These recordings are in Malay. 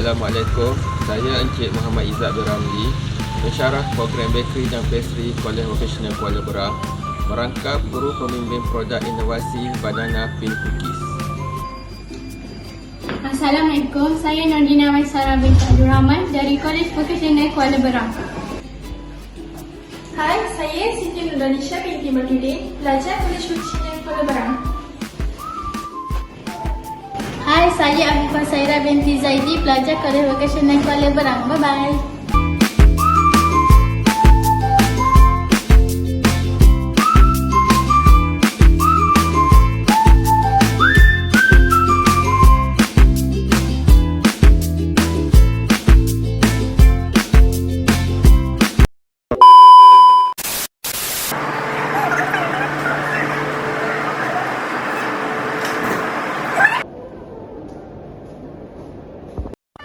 Assalamualaikum. Saya Encik Muhammad Izzat Abdul Ramli, pensyarah program bakery dan pastry Kolej Vocational Kuala Berang, merangkap guru pembimbing produk inovasi Banana Pin Cookies. Assalamualaikum, saya Nordina Maisara binti Abdul Rahman dari Kolej Vocasional Kuala Berang. Hai, saya Siti Nurdanisha binti Mahyudin, pelajar Kolej Vocasional Hai, saya Afifah Saira binti Zaidi, pelajar Korea Vocational Kuala Berang. Bye-bye.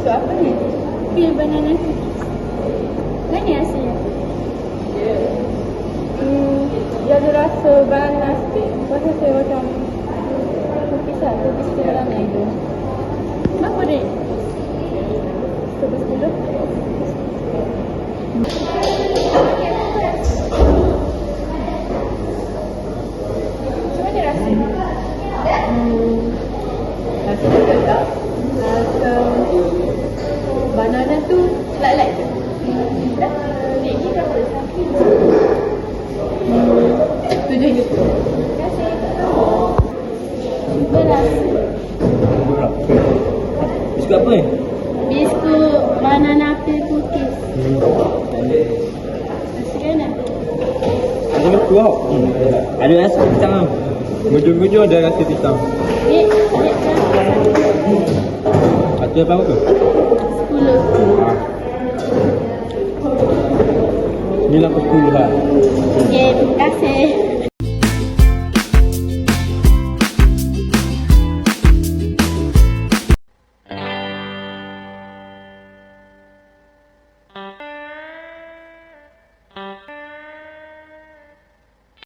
Susu apa ni? Pil banana cookies. Mana asalnya? Hmm, dia ada rasa banana sikit. Rasa saya macam cookies lah, cookies tu dalam ni. Berapa dia? Cookies dulu. Macam mana rasa? Hmm, rasa betul tak? Rasa banana tu light-light je. Dek ni berapa? Hmm, tujuh hingga sepuluh. Cuba rasa. Biskut apa ni? Biskut banana pil cookies. Rasa kan Ada betul tau. Hmm. Ada rasa pisang tau. Gujur-gujur ada rasa pisang. Dek, dek kan? Satu apa tu? Sepuluh. Ni lah pukul lah. Okay, terima kasih.